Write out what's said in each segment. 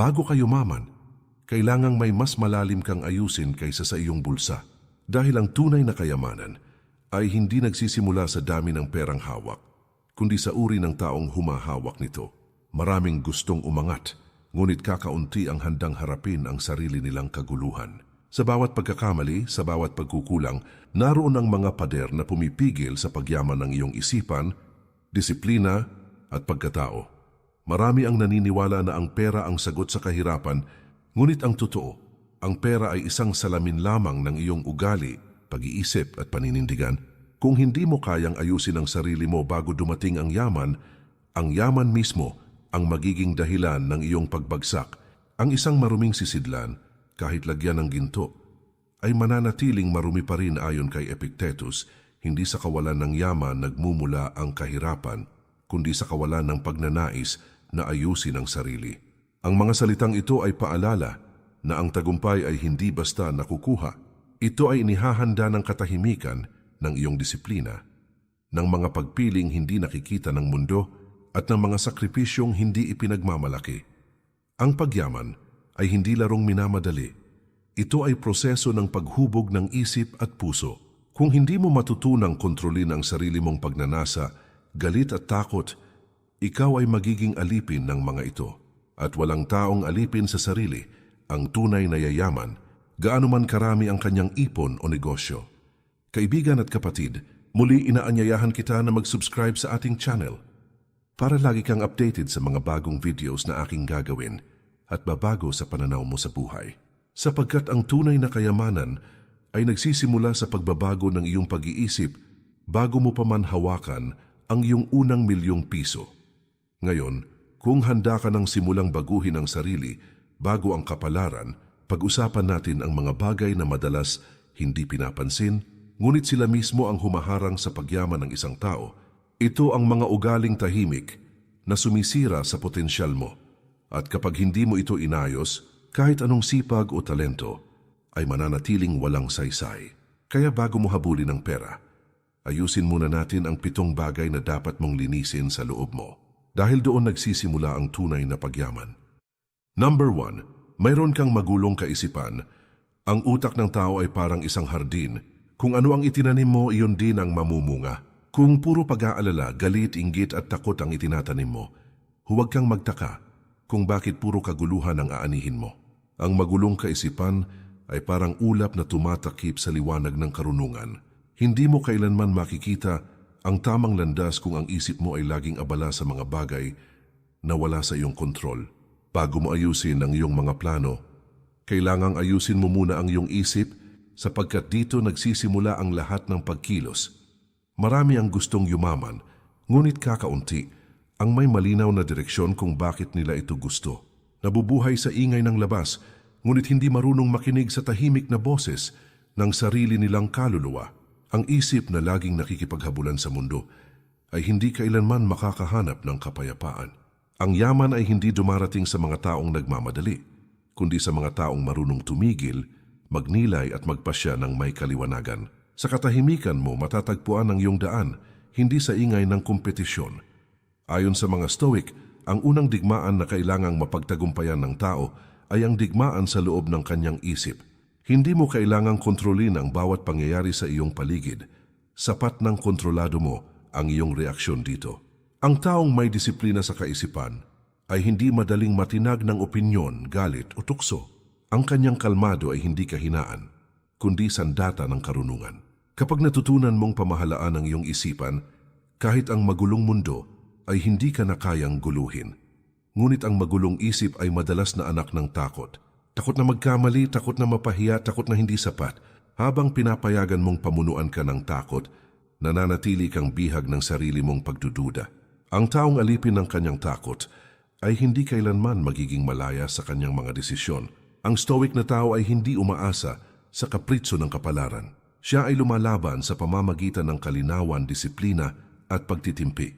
Bago ka yumaman, kailangang may mas malalim kang ayusin kaysa sa iyong bulsa. Dahil ang tunay na kayamanan ay hindi nagsisimula sa dami ng perang hawak, kundi sa uri ng taong humahawak nito. Maraming gustong umangat, ngunit kakaunti ang handang harapin ang sarili nilang kaguluhan. Sa bawat pagkakamali, sa bawat pagkukulang, naroon ang mga pader na pumipigil sa pagyaman ng iyong isipan, disiplina at pagkatao. Marami ang naniniwala na ang pera ang sagot sa kahirapan, ngunit ang totoo, ang pera ay isang salamin lamang ng iyong ugali, pag-iisip at paninindigan. Kung hindi mo kayang ayusin ang sarili mo bago dumating ang yaman, ang yaman mismo ang magiging dahilan ng iyong pagbagsak. Ang isang maruming sisidlan, kahit lagyan ng ginto, ay mananatiling marumi pa rin ayon kay Epictetus, hindi sa kawalan ng yaman nagmumula ang kahirapan, kundi sa kawalan ng pagnanais na ayusin ang sarili. Ang mga salitang ito ay paalala na ang tagumpay ay hindi basta nakukuha. Ito ay inihahanda ng katahimikan ng iyong disiplina, ng mga pagpiling hindi nakikita ng mundo at ng mga sakripisyong hindi ipinagmamalaki. Ang pagyaman ay hindi larong minamadali. Ito ay proseso ng paghubog ng isip at puso. Kung hindi mo matutunang kontrolin ang sarili mong pagnanasa, galit at takot, ikaw ay magiging alipin ng mga ito. At walang taong alipin sa sarili ang tunay na yayaman, gaano man karami ang kanyang ipon o negosyo. Kaibigan at kapatid, muli inaanyayahan kita na mag-subscribe sa ating channel para lagi kang updated sa mga bagong videos na aking gagawin at babago sa pananaw mo sa buhay. Sapagkat ang tunay na kayamanan ay nagsisimula sa pagbabago ng iyong pag-iisip bago mo pa man hawakan ang iyong unang milyong piso. Ngayon, kung handa ka ng simulang baguhin ang sarili bago ang kapalaran, pag-usapan natin ang mga bagay na madalas hindi pinapansin, ngunit sila mismo ang humaharang sa pagyaman ng isang tao. Ito ang mga ugaling tahimik na sumisira sa potensyal mo. At kapag hindi mo ito inayos, kahit anong sipag o talento, ay mananatiling walang saysay. Kaya bago mo habulin ang pera, ayusin muna natin ang pitong bagay na dapat mong linisin sa loob mo. Dahil doon nagsisimula ang tunay na pagyaman. Number one, mayroon kang magulong kaisipan. Ang utak ng tao ay parang isang hardin. Kung ano ang itinanim mo, iyon din ang mamumunga. Kung puro pag-aalala, galit, inggit at takot ang itinatanim mo, huwag kang magtaka kung bakit puro kaguluhan ang aanihin mo. Ang magulong kaisipan ay parang ulap na tumatakip sa liwanag ng karunungan. Hindi mo kailanman makikita ang tamang landas kung ang isip mo ay laging abala sa mga bagay na wala sa iyong kontrol. Bago mo ayusin ang iyong mga plano, kailangang ayusin mo muna ang iyong isip sapagkat dito nagsisimula ang lahat ng pagkilos. Marami ang gustong yumaman, ngunit kakaunti ang may malinaw na direksyon kung bakit nila ito gusto. Nabubuhay sa ingay ng labas, ngunit hindi marunong makinig sa tahimik na boses ng sarili nilang kaluluwa. Ang isip na laging nakikipaghabulan sa mundo ay hindi kailanman makakahanap ng kapayapaan. Ang yaman ay hindi dumarating sa mga taong nagmamadali, kundi sa mga taong marunong tumigil, magnilay at magpasya ng may kaliwanagan. Sa katahimikan mo matatagpuan ang iyong daan, hindi sa ingay ng kompetisyon. Ayon sa mga Stoic, ang unang digmaan na kailangang mapagtagumpayan ng tao ay ang digmaan sa loob ng kanyang isip – hindi mo kailangang kontrolin ang bawat pangyayari sa iyong paligid. Sapat ng kontrolado mo ang iyong reaksyon dito. Ang taong may disiplina sa kaisipan ay hindi madaling matinag ng opinyon, galit o tukso. Ang kanyang kalmado ay hindi kahinaan, kundi sandata ng karunungan. Kapag natutunan mong pamahalaan ang iyong isipan, kahit ang magulong mundo ay hindi ka na kayang guluhin. Ngunit ang magulong isip ay madalas na anak ng takot – Takot na magkamali, takot na mapahiya, takot na hindi sapat. Habang pinapayagan mong pamunuan ka ng takot, nananatili kang bihag ng sarili mong pagdududa. Ang taong alipin ng kanyang takot ay hindi kailanman magiging malaya sa kanyang mga desisyon. Ang stoic na tao ay hindi umaasa sa kapritso ng kapalaran. Siya ay lumalaban sa pamamagitan ng kalinawan, disiplina at pagtitimpi.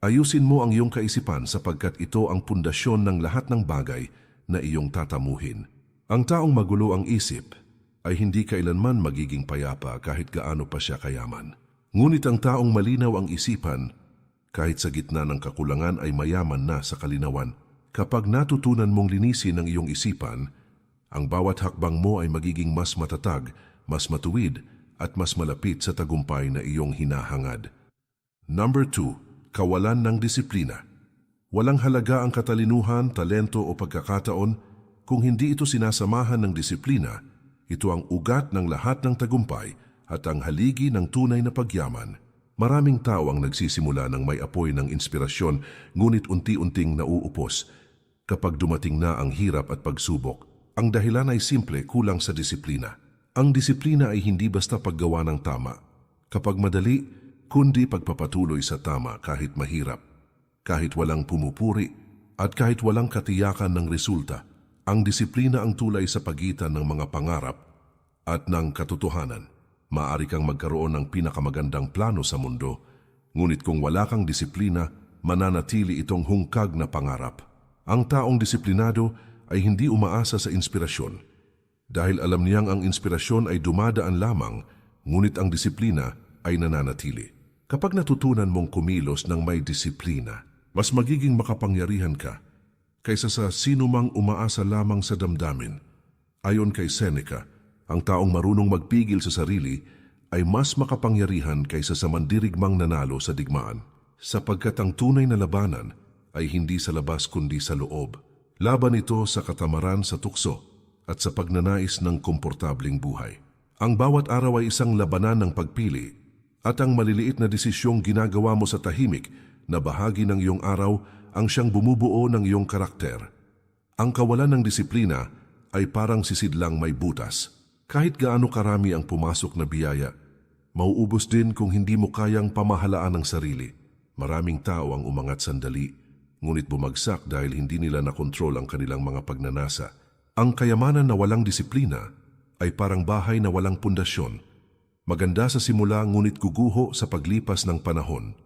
Ayusin mo ang iyong kaisipan sapagkat ito ang pundasyon ng lahat ng bagay na iyong tatamuhin. Ang taong magulo ang isip ay hindi kailanman magiging payapa kahit gaano pa siya kayaman. Ngunit ang taong malinaw ang isipan, kahit sa gitna ng kakulangan ay mayaman na sa kalinawan. Kapag natutunan mong linisin ang iyong isipan, ang bawat hakbang mo ay magiging mas matatag, mas matuwid, at mas malapit sa tagumpay na iyong hinahangad. Number 2. Kawalan ng disiplina. Walang halaga ang katalinuhan, talento o pagkakataon kung hindi ito sinasamahan ng disiplina. Ito ang ugat ng lahat ng tagumpay at ang haligi ng tunay na pagyaman. Maraming tao ang nagsisimula ng may apoy ng inspirasyon ngunit unti-unting nauupos kapag dumating na ang hirap at pagsubok. Ang dahilan ay simple kulang sa disiplina. Ang disiplina ay hindi basta paggawa ng tama. Kapag madali, kundi pagpapatuloy sa tama kahit mahirap, kahit walang pumupuri, at kahit walang katiyakan ng resulta. Ang disiplina ang tulay sa pagitan ng mga pangarap at ng katotohanan. Maari kang magkaroon ng pinakamagandang plano sa mundo, ngunit kung wala kang disiplina, mananatili itong hungkag na pangarap. Ang taong disiplinado ay hindi umaasa sa inspirasyon. Dahil alam niyang ang inspirasyon ay dumadaan lamang, ngunit ang disiplina ay nananatili. Kapag natutunan mong kumilos ng may disiplina, mas magiging makapangyarihan ka kaysa sa sino mang umaasa lamang sa damdamin. Ayon kay Seneca, ang taong marunong magpigil sa sarili ay mas makapangyarihan kaysa sa mandirigmang nanalo sa digmaan, sapagkat ang tunay na labanan ay hindi sa labas kundi sa loob. Laban ito sa katamaran sa tukso at sa pagnanais ng komportabling buhay. Ang bawat araw ay isang labanan ng pagpili at ang maliliit na desisyong ginagawa mo sa tahimik na bahagi ng iyong araw ang siyang bumubuo ng iyong karakter. Ang kawalan ng disiplina ay parang sisidlang may butas. Kahit gaano karami ang pumasok na biyaya, mauubos din kung hindi mo kayang pamahalaan ang sarili. Maraming tao ang umangat sandali, ngunit bumagsak dahil hindi nila nakontrol ang kanilang mga pagnanasa. Ang kayamanan na walang disiplina ay parang bahay na walang pundasyon. Maganda sa simula ngunit guguho sa paglipas ng panahon.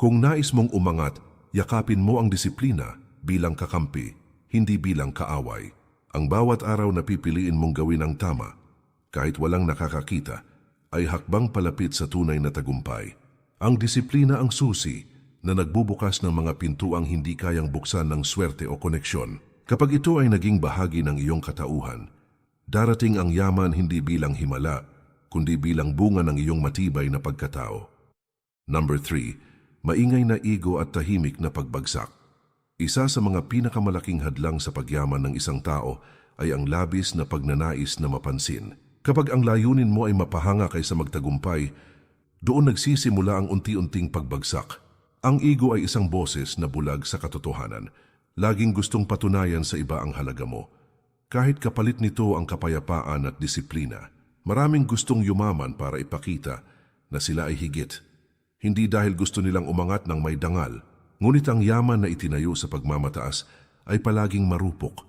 Kung nais mong umangat, yakapin mo ang disiplina bilang kakampi, hindi bilang kaaway. Ang bawat araw na pipiliin mong gawin ang tama, kahit walang nakakakita, ay hakbang palapit sa tunay na tagumpay. Ang disiplina ang susi na nagbubukas ng mga pintuang hindi kayang buksan ng swerte o koneksyon. Kapag ito ay naging bahagi ng iyong katauhan, darating ang yaman hindi bilang himala, kundi bilang bunga ng iyong matibay na pagkatao. Number 3. Maingay na ego at tahimik na pagbagsak. Isa sa mga pinakamalaking hadlang sa pagyaman ng isang tao ay ang labis na pagnanais na mapansin. Kapag ang layunin mo ay mapahanga kaysa magtagumpay, doon nagsisimula ang unti-unting pagbagsak. Ang ego ay isang boses na bulag sa katotohanan. Laging gustong patunayan sa iba ang halaga mo. Kahit kapalit nito ang kapayapaan at disiplina, maraming gustong yumaman para ipakita na sila ay higit. Hindi dahil gusto nilang umangat ng may dangal, ngunit ang yaman na itinayo sa pagmamataas ay palaging marupok.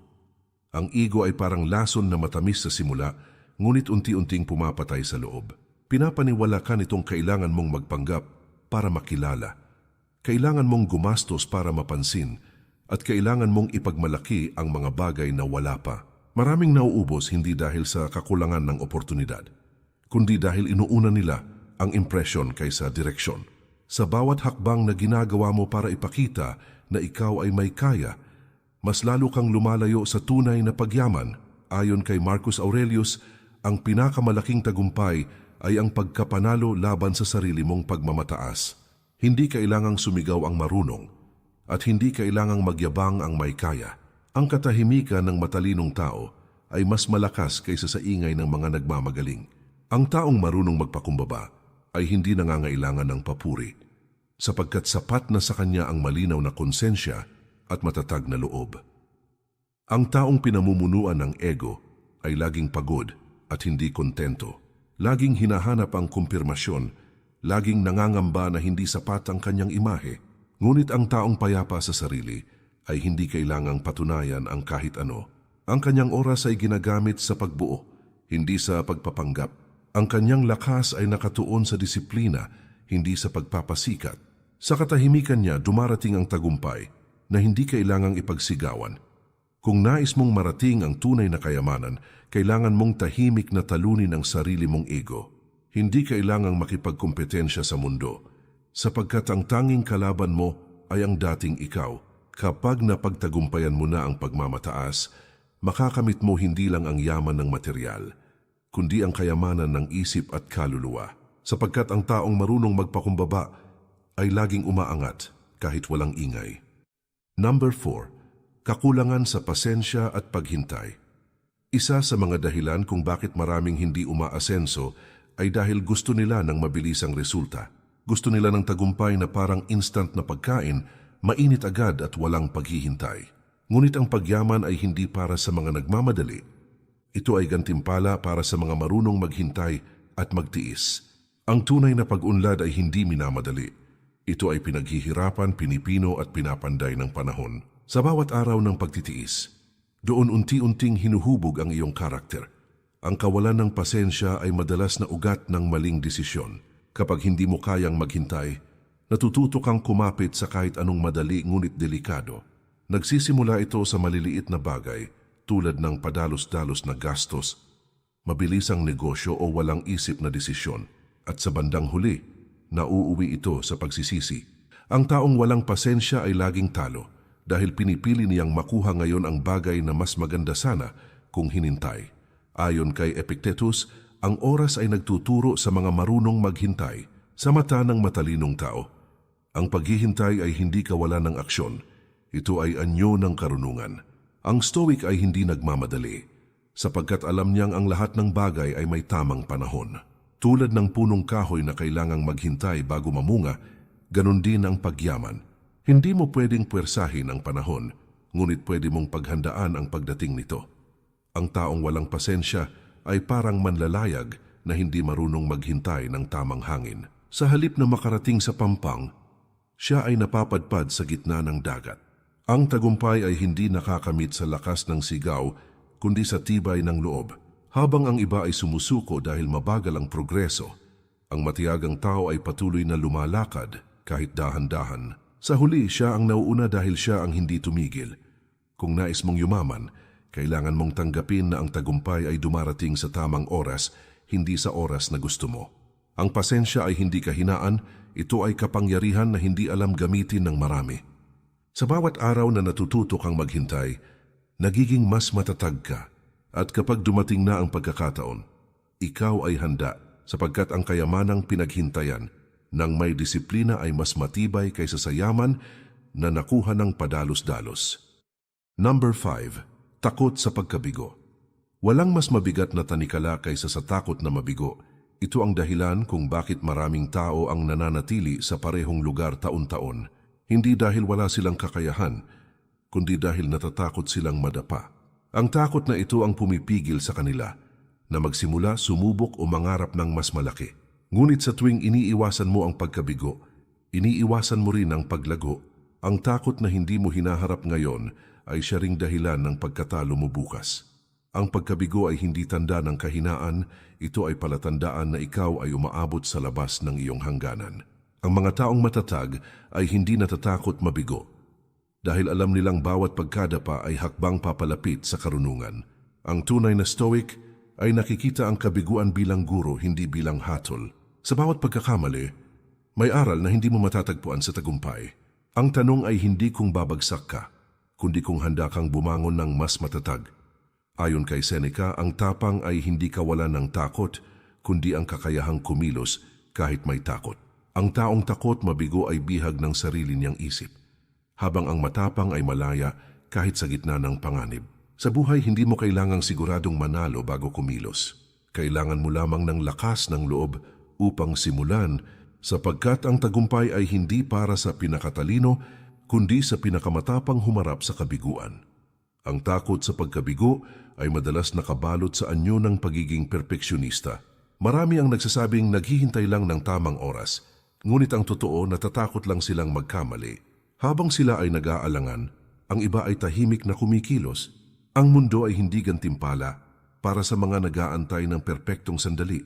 Ang ego ay parang lason na matamis sa simula, ngunit unti-unting pumapatay sa loob. Pinapaniwala ka nitong kailangan mong magpanggap para makilala. Kailangan mong gumastos para mapansin at kailangan mong ipagmalaki ang mga bagay na wala pa. Maraming nauubos hindi dahil sa kakulangan ng oportunidad, kundi dahil inuuna nila ang impression kaysa direksyon. Sa bawat hakbang na ginagawa mo para ipakita na ikaw ay may kaya, mas lalo kang lumalayo sa tunay na pagyaman. Ayon kay Marcus Aurelius, ang pinakamalaking tagumpay ay ang pagkapanalo laban sa sarili mong pagmamataas. Hindi kailangang sumigaw ang marunong at hindi kailangang magyabang ang may kaya. Ang katahimikan ng matalinong tao ay mas malakas kaysa sa ingay ng mga nagmamagaling. Ang taong marunong magpakumbaba ay hindi nangangailangan ng papuri sapagkat sapat na sa kanya ang malinaw na konsensya at matatag na loob. Ang taong pinamumunuan ng ego ay laging pagod at hindi kontento. Laging hinahanap ang kumpirmasyon, laging nangangamba na hindi sapat ang kanyang imahe. Ngunit ang taong payapa sa sarili ay hindi kailangang patunayan ang kahit ano. Ang kanyang oras ay ginagamit sa pagbuo, hindi sa pagpapanggap. Ang kanyang lakas ay nakatuon sa disiplina, hindi sa pagpapasikat. Sa katahimikan niya dumarating ang tagumpay na hindi kailangang ipagsigawan. Kung nais mong marating ang tunay na kayamanan, kailangan mong tahimik na talunin ang sarili mong ego. Hindi kailangang makipagkompetensya sa mundo, sapagkat ang tanging kalaban mo ay ang dating ikaw. Kapag napagtagumpayan mo na ang pagmamataas, makakamit mo hindi lang ang yaman ng material, kundi ang kayamanan ng isip at kaluluwa. Sapagkat ang taong marunong magpakumbaba ay laging umaangat kahit walang ingay. Number 4. Kakulangan sa pasensya at paghintay. Isa sa mga dahilan kung bakit maraming hindi umaasenso ay dahil gusto nila ng mabilisang resulta. Gusto nila ng tagumpay na parang instant na pagkain, mainit agad at walang paghihintay. Ngunit ang pagyaman ay hindi para sa mga nagmamadali. Ito ay gantimpala para sa mga marunong maghintay at magtiis. Ang tunay na pag-unlad ay hindi minamadali. Ito ay pinaghihirapan, pinipino at pinapanday ng panahon. Sa bawat araw ng pagtitiis, doon unti-unting hinuhubog ang iyong karakter. Ang kawalan ng pasensya ay madalas na ugat ng maling desisyon. Kapag hindi mo kayang maghintay, natututo kang kumapit sa kahit anong madali ngunit delikado. Nagsisimula ito sa maliliit na bagay tulad ng padalos-dalos na gastos, mabilisang negosyo o walang isip na desisyon. At sa bandang huli, nauuwi ito sa pagsisisi. Ang taong walang pasensya ay laging talo dahil pinipili niyang makuha ngayon ang bagay na mas maganda sana kung hinintay. Ayon kay Epictetus, ang oras ay nagtuturo sa mga marunong maghintay sa mata ng matalinong tao. Ang paghihintay ay hindi kawalan ng aksyon. Ito ay anyo ng karunungan. Ang Stoic ay hindi nagmamadali sapagkat alam niyang ang lahat ng bagay ay may tamang panahon. Tulad ng punong kahoy na kailangang maghintay bago mamunga, ganun din ang pagyaman. Hindi mo pwedeng puwersahin ang panahon, ngunit pwede mong paghandaan ang pagdating nito. Ang taong walang pasensya ay parang manlalayag na hindi marunong maghintay ng tamang hangin. Sa halip na makarating sa pampang, siya ay napapadpad sa gitna ng dagat. Ang tagumpay ay hindi nakakamit sa lakas ng sigaw, kundi sa tibay ng loob. Habang ang iba ay sumusuko dahil mabagal ang progreso, ang matiyagang tao ay patuloy na lumalakad kahit dahan-dahan. Sa huli, siya ang nauuna dahil siya ang hindi tumigil. Kung nais mong yumaman, kailangan mong tanggapin na ang tagumpay ay dumarating sa tamang oras, hindi sa oras na gusto mo. Ang pasensya ay hindi kahinaan, ito ay kapangyarihan na hindi alam gamitin ng marami. Sa bawat araw na natututo kang maghintay, nagiging mas matatag ka at kapag dumating na ang pagkakataon, ikaw ay handa sapagkat ang kayamanang pinaghintayan ng may disiplina ay mas matibay kaysa sa yaman na nakuha ng padalos-dalos. Number 5. Takot sa pagkabigo. Walang mas mabigat na tanikala kaysa sa takot na mabigo. Ito ang dahilan kung bakit maraming tao ang nananatili sa parehong lugar taon-taon. Hindi dahil wala silang kakayahan, kundi dahil natatakot silang madapa. Ang takot na ito ang pumipigil sa kanila na magsimula sumubok o mangarap ng mas malaki. Ngunit sa tuwing iniiwasan mo ang pagkabigo, iniiwasan mo rin ang paglago. Ang takot na hindi mo hinaharap ngayon ay siya ring dahilan ng pagkatalo mo bukas. Ang pagkabigo ay hindi tanda ng kahinaan, ito ay palatandaan na ikaw ay umaabot sa labas ng iyong hangganan. Ang mga taong matatag ay hindi natatakot mabigo dahil alam nilang bawat pagkadapa ay hakbang papalapit sa karunungan. Ang tunay na stoic ay nakikita ang kabiguan bilang guro, hindi bilang hatol. Sa bawat pagkakamali, may aral na hindi mo matatagpuan sa tagumpay. Ang tanong ay hindi kung babagsak ka, kundi kung handa kang bumangon ng mas matatag. Ayon kay Seneca, ang tapang ay hindi kawalan ng takot, kundi ang kakayahang kumilos kahit may takot. Ang taong takot mabigo ay bihag ng sarili niyang isip habang ang matapang ay malaya kahit sa gitna ng panganib. Sa buhay, hindi mo kailangang siguradong manalo bago kumilos. Kailangan mo lamang ng lakas ng loob upang simulan sapagkat ang tagumpay ay hindi para sa pinakatalino kundi sa pinakamatapang humarap sa kabiguan. Ang takot sa pagkabigo ay madalas nakabalot sa anyo ng pagiging perpeksyonista. Marami ang nagsasabing naghihintay lang ng tamang oras, ngunit ang totoo natatakot lang silang magkamali. Habang sila ay nag-aalangan, ang iba ay tahimik na kumikilos. Ang mundo ay hindi gantimpala para sa mga nag-aantay ng perpektong sandali,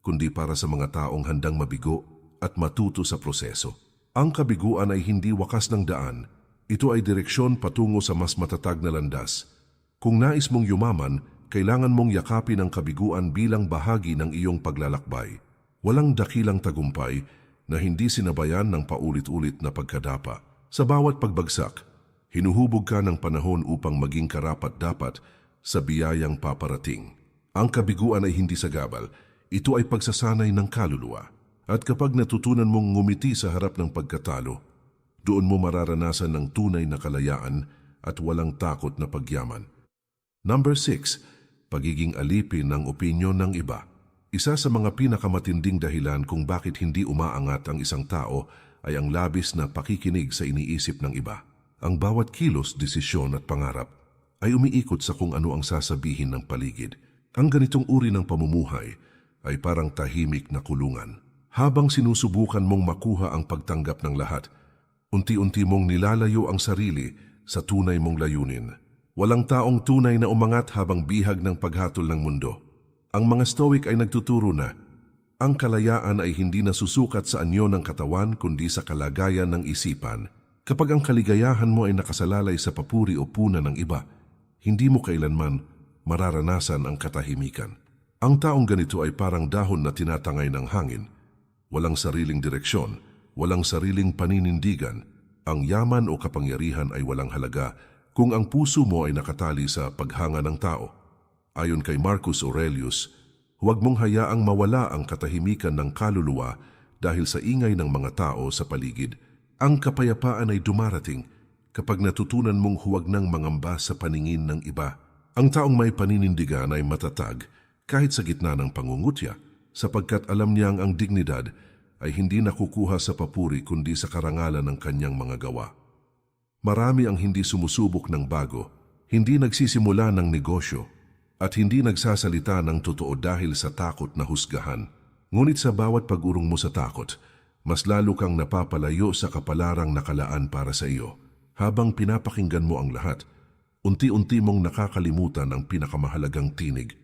kundi para sa mga taong handang mabigo at matuto sa proseso. Ang kabiguan ay hindi wakas ng daan, ito ay direksyon patungo sa mas matatag na landas. Kung nais mong yumaman, kailangan mong yakapin ang kabiguan bilang bahagi ng iyong paglalakbay. Walang dakilang tagumpay na hindi sinabayan ng paulit-ulit na pagkadapa. Sa bawat pagbagsak, Hinuhubog ka ng panahon upang maging karapat-dapat sa biyayang paparating. Ang kabiguan ay hindi sagabal, ito ay pagsasanay ng kaluluwa. At kapag natutunan mong ngumiti sa harap ng pagkatalo, doon mo mararanasan ng tunay na kalayaan at walang takot na pagyaman. Number 6. Pagiging alipin ng opinyon ng iba. Isa sa mga pinakamatinding dahilan kung bakit hindi umaangat ang isang tao ay ang labis na pakikinig sa iniisip ng iba. Ang bawat kilos, desisyon at pangarap ay umiikot sa kung ano ang sasabihin ng paligid. Ang ganitong uri ng pamumuhay ay parang tahimik na kulungan. Habang sinusubukan mong makuha ang pagtanggap ng lahat, unti-unti mong nilalayo ang sarili sa tunay mong layunin. Walang taong tunay na umangat habang bihag ng paghatol ng mundo. Ang mga Stoic ay nagtuturo na ang kalayaan ay hindi nasusukat sa anyo ng katawan kundi sa kalagayan ng isipan. Kapag ang kaligayahan mo ay nakasalalay sa papuri o puna ng iba, hindi mo kailanman mararanasan ang katahimikan. Ang taong ganito ay parang dahon na tinatangay ng hangin. Walang sariling direksyon, walang sariling paninindigan. Ang yaman o kapangyarihan ay walang halaga kung ang puso mo ay nakatali sa paghanga ng tao. Ayon kay Marcus Aurelius, huwag mong hayaang mawala ang katahimikan ng kaluluwa dahil sa ingay ng mga tao sa paligid. Ang kapayapaan ay dumarating kapag natutunan mong huwag nang mangamba sa paningin ng iba. Ang taong may paninindigan ay matatag kahit sa gitna ng pangungutya sapagkat alam niyang ang dignidad ay hindi nakukuha sa papuri kundi sa karangalan ng kanyang mga gawa. Marami ang hindi sumusubok ng bago, hindi nagsisimula ng negosyo, at hindi nagsasalita ng totoo dahil sa takot na husgahan. Ngunit sa bawat pag-urong mo sa takot, mas lalo kang napapalayo sa kapalarang nakalaan para sa iyo. Habang pinapakinggan mo ang lahat, unti-unti mong nakakalimutan ang pinakamahalagang tinig,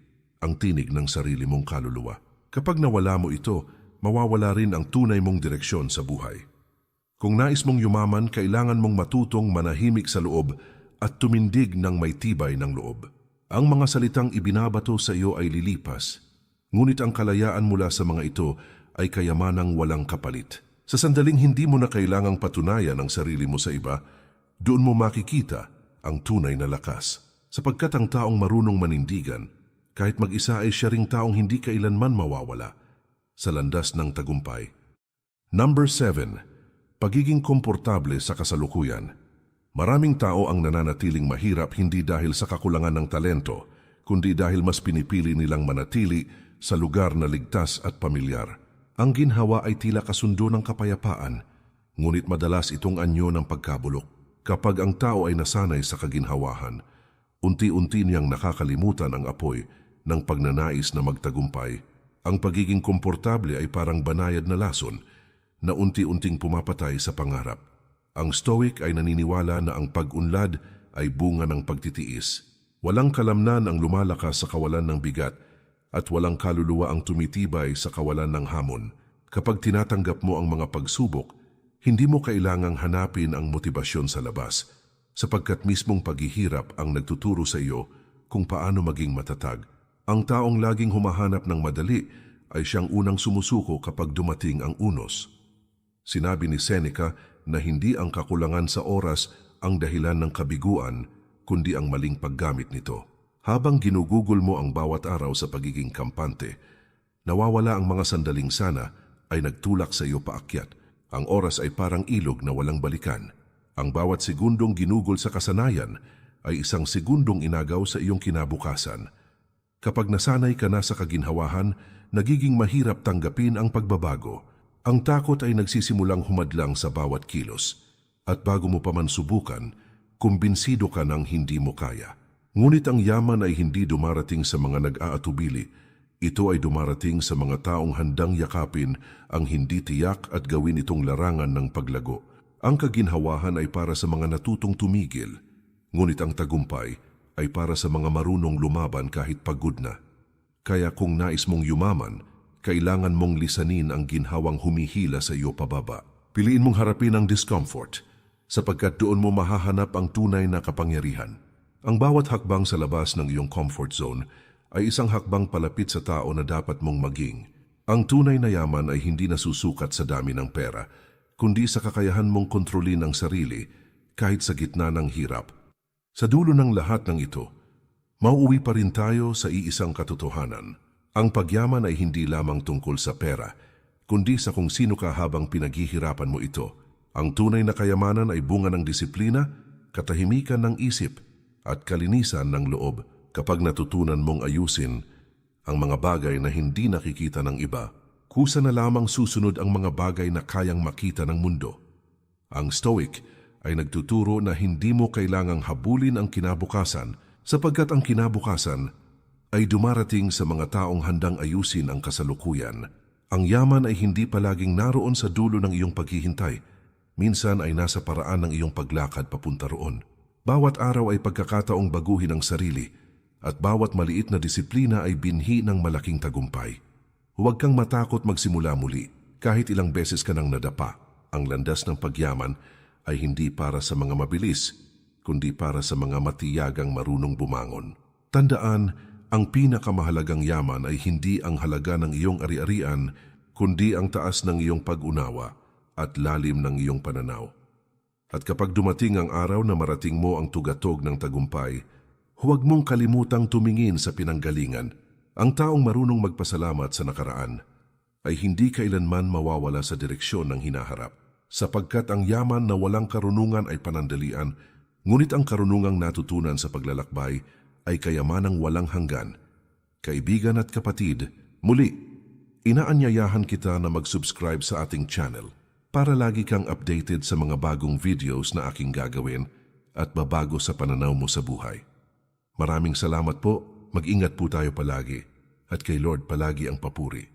ang tinig ng sarili mong kaluluwa. Kapag nawala mo ito, mawawala rin ang tunay mong direksyon sa buhay. Kung nais mong yumaman, kailangan mong matutong manahimik sa loob at tumindig ng may tibay ng loob. Ang mga salitang ibinabato sa iyo ay lilipas, ngunit ang kalayaan mula sa mga ito ay kayamanang walang kapalit. Sa sandaling hindi mo na kailangang patunayan ang sarili mo sa iba, doon mo makikita ang tunay na lakas. Sapagkat ang taong marunong manindigan, kahit mag-isa ay siya ring taong hindi kailanman mawawala sa landas ng tagumpay. Number 7. Pagiging komportable sa kasalukuyan. Maraming tao ang nananatiling mahirap hindi dahil sa kakulangan ng talento, kundi dahil mas pinipili nilang manatili sa lugar na ligtas at pamilyar. Ang ginhawa ay tila kasundo ng kapayapaan, ngunit madalas itong anyo ng pagkabulok. Kapag ang tao ay nasanay sa kaginhawahan, unti-unti niyang nakakalimutan ang apoy ng pagnanais na magtagumpay. Ang pagiging komportable ay parang banayad na lason na unti-unting pumapatay sa pangarap. Ang Stoic ay naniniwala na ang pag-unlad ay bunga ng pagtitiis. Walang kalamnan ang lumalakas sa kawalan ng bigat at walang kaluluwa ang tumitibay sa kawalan ng hamon. Kapag tinatanggap mo ang mga pagsubok, hindi mo kailangang hanapin ang motibasyon sa labas sapagkat mismong paghihirap ang nagtuturo sa iyo kung paano maging matatag. Ang taong laging humahanap ng madali ay siyang unang sumusuko kapag dumating ang unos. Sinabi ni Seneca na hindi ang kakulangan sa oras ang dahilan ng kabiguan, kundi ang maling paggamit nito. Habang ginugugol mo ang bawat araw sa pagiging kampante, nawawala ang mga sandaling sana ay nagtulak sa iyo paakyat. Ang oras ay parang ilog na walang balikan. Ang bawat segundong ginugol sa kasanayan ay isang segundong inagaw sa iyong kinabukasan. Kapag nasanay ka na sa kaginhawahan, nagiging mahirap tanggapin ang pagbabago. Ang takot ay nagsisimulang humadlang sa bawat kilos. At bago mo pa man subukan, kumbinsido ka ng hindi mo kaya. Ngunit ang yaman ay hindi dumarating sa mga nag-aatubili. Ito ay dumarating sa mga taong handang yakapin ang hindi tiyak at gawin itong larangan ng paglago. Ang kaginhawahan ay para sa mga natutong tumigil, ngunit ang tagumpay ay para sa mga marunong lumaban kahit pagod na. Kaya kung nais mong yumaman, kailangan mong lisanin ang ginhawang humihila sa iyo pababa. Piliin mong harapin ang discomfort, sapagkat doon mo mahahanap ang tunay na kapangyarihan. Ang bawat hakbang sa labas ng iyong comfort zone ay isang hakbang palapit sa tao na dapat mong maging. Ang tunay na yaman ay hindi nasusukat sa dami ng pera, kundi sa kakayahan mong kontrolin ang sarili kahit sa gitna ng hirap. Sa dulo ng lahat ng ito, mauuwi pa rin tayo sa iisang katotohanan. Ang pagyaman ay hindi lamang tungkol sa pera, kundi sa kung sino ka habang pinaghihirapan mo ito. Ang tunay na kayamanan ay bunga ng disiplina, katahimikan ng isip, at kalinisan ng loob kapag natutunan mong ayusin ang mga bagay na hindi nakikita ng iba. Kusa na lamang susunod ang mga bagay na kayang makita ng mundo. Ang Stoic ay nagtuturo na hindi mo kailangang habulin ang kinabukasan sapagkat ang kinabukasan ay dumarating sa mga taong handang ayusin ang kasalukuyan. Ang yaman ay hindi palaging naroon sa dulo ng iyong paghihintay. Minsan ay nasa paraan ng iyong paglakad papunta roon. Bawat araw ay pagkakataong baguhin ang sarili at bawat maliit na disiplina ay binhi ng malaking tagumpay. Huwag kang matakot magsimula muli kahit ilang beses ka nang nadapa. Ang landas ng pagyaman ay hindi para sa mga mabilis, kundi para sa mga matiyagang marunong bumangon. Tandaan, ang pinakamahalagang yaman ay hindi ang halaga ng iyong ari-arian, kundi ang taas ng iyong pag-unawa at lalim ng iyong pananaw. At kapag dumating ang araw na marating mo ang tugatog ng tagumpay, huwag mong kalimutang tumingin sa pinanggalingan. Ang taong marunong magpasalamat sa nakaraan ay hindi kailanman mawawala sa direksyon ng hinaharap. Sapagkat ang yaman na walang karunungan ay panandalian, ngunit ang karunungang natutunan sa paglalakbay ay kayamanang walang hanggan. Kaibigan at kapatid, muli, inaanyayahan kita na mag-subscribe sa ating channel para lagi kang updated sa mga bagong videos na aking gagawin at babago sa pananaw mo sa buhay. Maraming salamat po, mag-ingat po tayo palagi at kay Lord palagi ang papuri.